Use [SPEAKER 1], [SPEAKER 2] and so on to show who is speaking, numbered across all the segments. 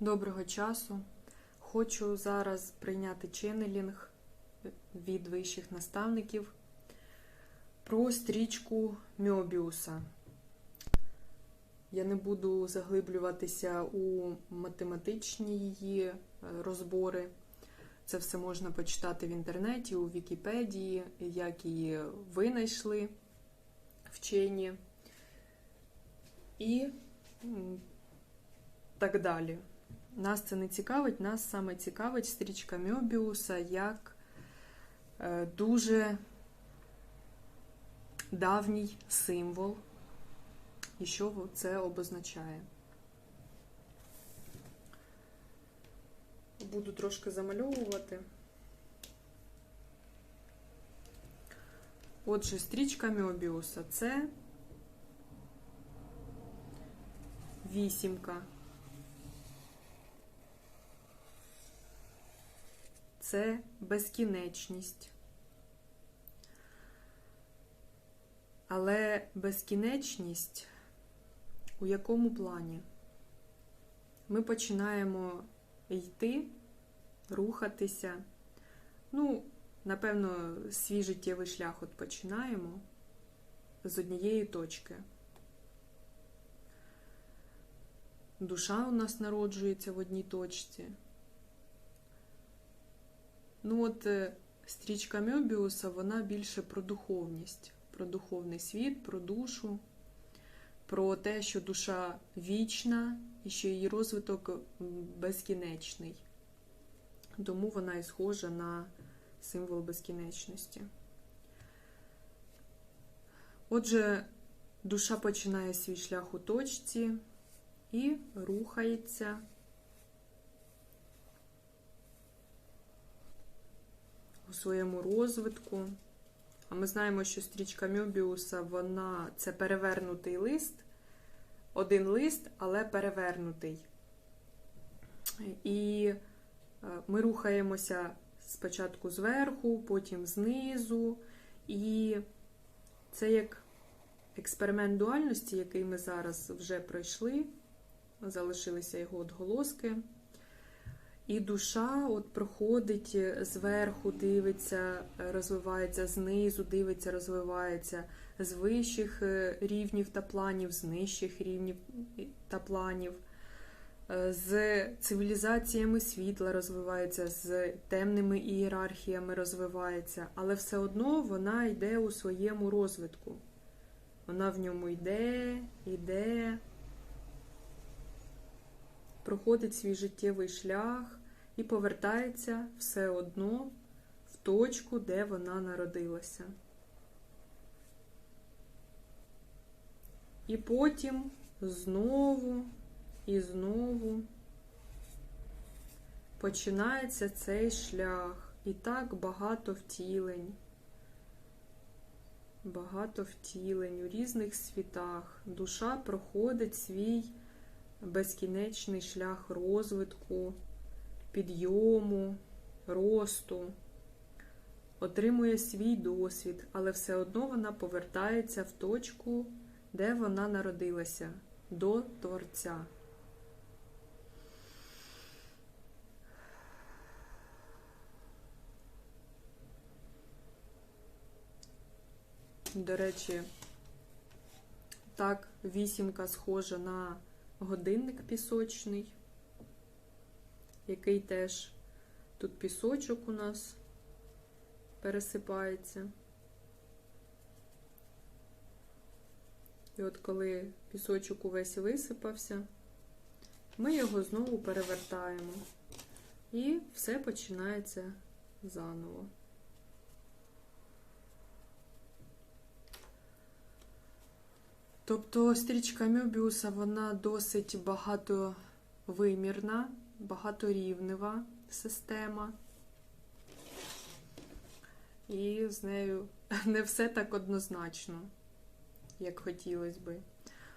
[SPEAKER 1] Доброго часу. Хочу зараз прийняти ченнелінг від вищих наставників про стрічку Мьобіуса. Я не буду заглиблюватися у математичні її е, розбори. Це все можна почитати в інтернеті, у Вікіпедії, як її винайшли вчені. І так далі. Нас це не цікавить, нас саме цікавить стрічка Мьобіуса як е, дуже давній символ, і що це обозначає. Буду трошки замальовувати. Отже, стрічка Мьобіуса це вісімка. Це безкінечність. Але безкінечність у якому плані? Ми починаємо йти, рухатися. Ну, напевно, свій життєвий шлях от починаємо з однієї точки. Душа у нас народжується в одній точці. Ну, от е, стрічка Мьобіуса, вона більше про духовність, про духовний світ, про душу, про те, що душа вічна і що її розвиток безкінечний. Тому вона і схожа на символ безкінечності. Отже, душа починає свій шлях у точці і рухається. У своєму розвитку. А ми знаємо, що стрічка Мьобіуса, вона це перевернутий лист, один лист, але перевернутий. І ми рухаємося спочатку зверху, потім знизу. І це як експеримент дуальності, який ми зараз вже пройшли, залишилися його отголоски. І душа от проходить зверху, дивиться, розвивається, знизу дивиться, розвивається з вищих рівнів та планів, з нижчих рівнів та планів, з цивілізаціями світла розвивається, з темними ієрархіями розвивається, але все одно вона йде у своєму розвитку. Вона в ньому йде, йде, проходить свій життєвий шлях і повертається все одно в точку, де вона народилася. І потім знову і знову починається цей шлях. І так багато втілень. Багато втілень у різних світах. Душа проходить свій безкінечний шлях розвитку підйому, росту, отримує свій досвід, але все одно вона повертається в точку, де вона народилася, до Творця. До речі, так, вісімка схожа на годинник пісочний який теж тут пісочок у нас пересипається. І от коли пісочок увесь висипався, ми його знову перевертаємо. І все починається заново. Тобто стрічка Мюбіуса, вона досить багатовимірна багаторівнева система, і з нею не все так однозначно, як хотілося би.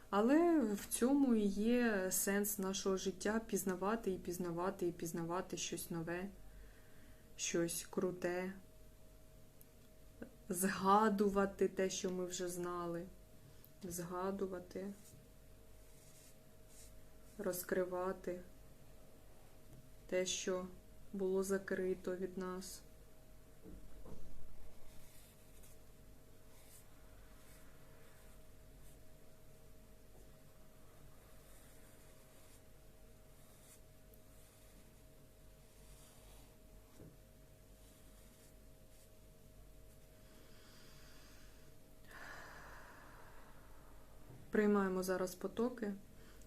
[SPEAKER 1] Але в цьому і є сенс нашого життя пізнавати і пізнавати, і пізнавати щось нове, щось круте, згадувати те, що ми вже знали, згадувати, розкривати те, що було закрито від нас. Приймаємо зараз потоки.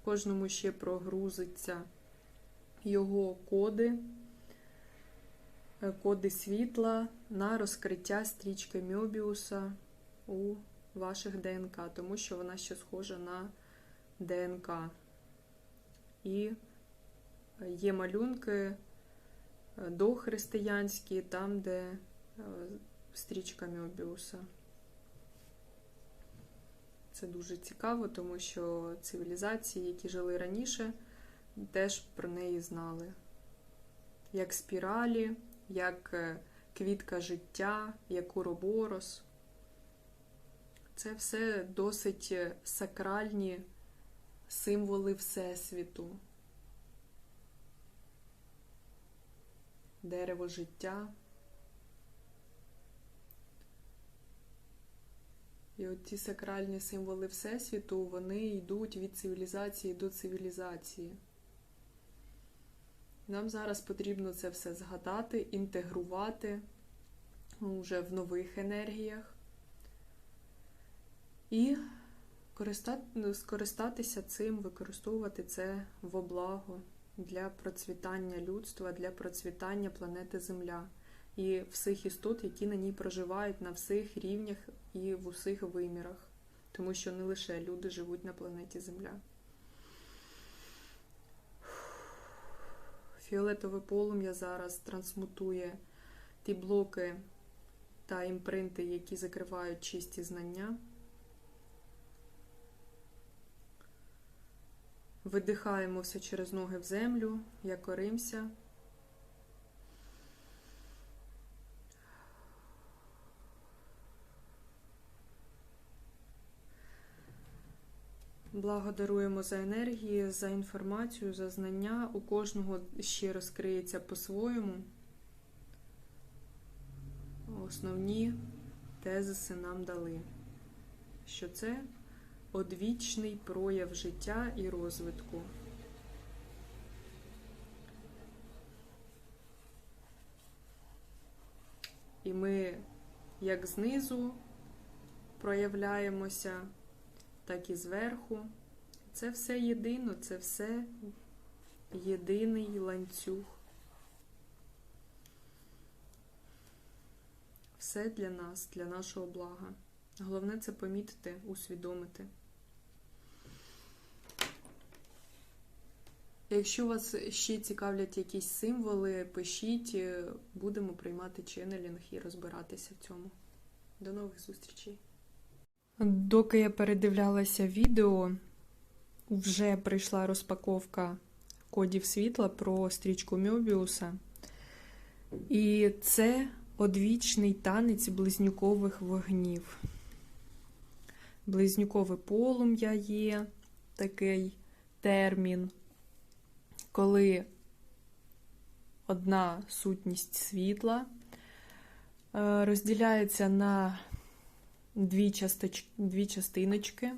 [SPEAKER 1] Кожному ще прогрузиться його коди, е, коди світла на розкриття стрічки Мьобіуса у ваших ДНК, тому що вона ще схожа на ДНК. І є малюнки е, дохристиянські, там, де е, стрічка Мьобіуса. Це дуже цікаво, тому що цивілізації, які жили раніше, теж про неї знали. Як спіралі, як е, квітка життя, як уроборос. Це все досить е, сакральні символи Всесвіту. Дерево життя. І от ці сакральні символи Всесвіту, вони йдуть від цивілізації до цивілізації. Нам зараз потрібно це все згадати, інтегрувати вже в нових енергіях і скористатися цим, використовувати це во благо для процвітання людства, для процвітання планети Земля і всіх істот, які на ній проживають на всіх рівнях і в усіх вимірах, тому що не лише люди живуть на планеті Земля. Фіолетове полум'я зараз трансмутує ті блоки та імпринти, які закривають чисті знання. Видихаємо все через ноги в землю, якоримся. Благодаруємо за енергії, за інформацію, за знання. У кожного ще розкриється по-своєму. Основні тезиси нам дали, що це одвічний прояв життя і розвитку. І ми як знизу проявляємося так і зверху. Це все єдино, це все єдиний ланцюг. Все для нас, для нашого блага. Головне це помітити, усвідомити. Якщо вас ще цікавлять якісь символи, пишіть, будемо приймати ченнелінг і розбиратися в цьому. До нових зустрічей! Доки я передивлялася відео, вже прийшла розпаковка кодів світла про стрічку Мьобіуса. І це одвічний танець близнюкових вогнів. Близнюкове полум'я є такий термін, коли одна сутність світла е, розділяється на дві, часточ... дві частиночки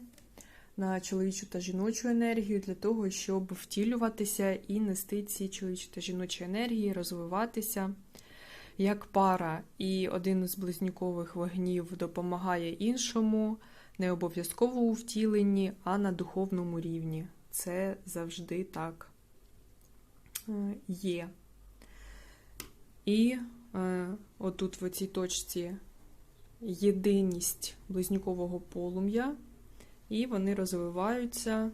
[SPEAKER 1] на чоловічу та жіночу енергію для того, щоб втілюватися і нести ці чоловічі та жіночі енергії, розвиватися як пара. І один із близнюкових вогнів допомагає іншому, не обов'язково у втіленні, а на духовному рівні. Це завжди так е, є. І е, отут в цій точці єдиність близнюкового полум'я, і вони розвиваються,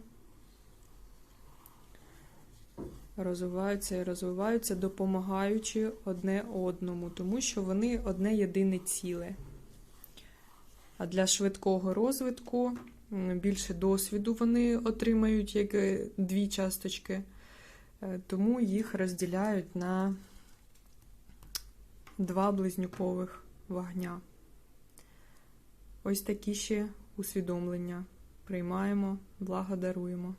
[SPEAKER 1] розвиваються і розвиваються, допомагаючи одне одному, тому що вони одне єдине ціле. А для швидкого розвитку більше досвіду вони отримають як дві часточки, е, тому їх розділяють на два близнюкових вогня. Ось такі ще усвідомлення. Приймаємо, благодаруємо.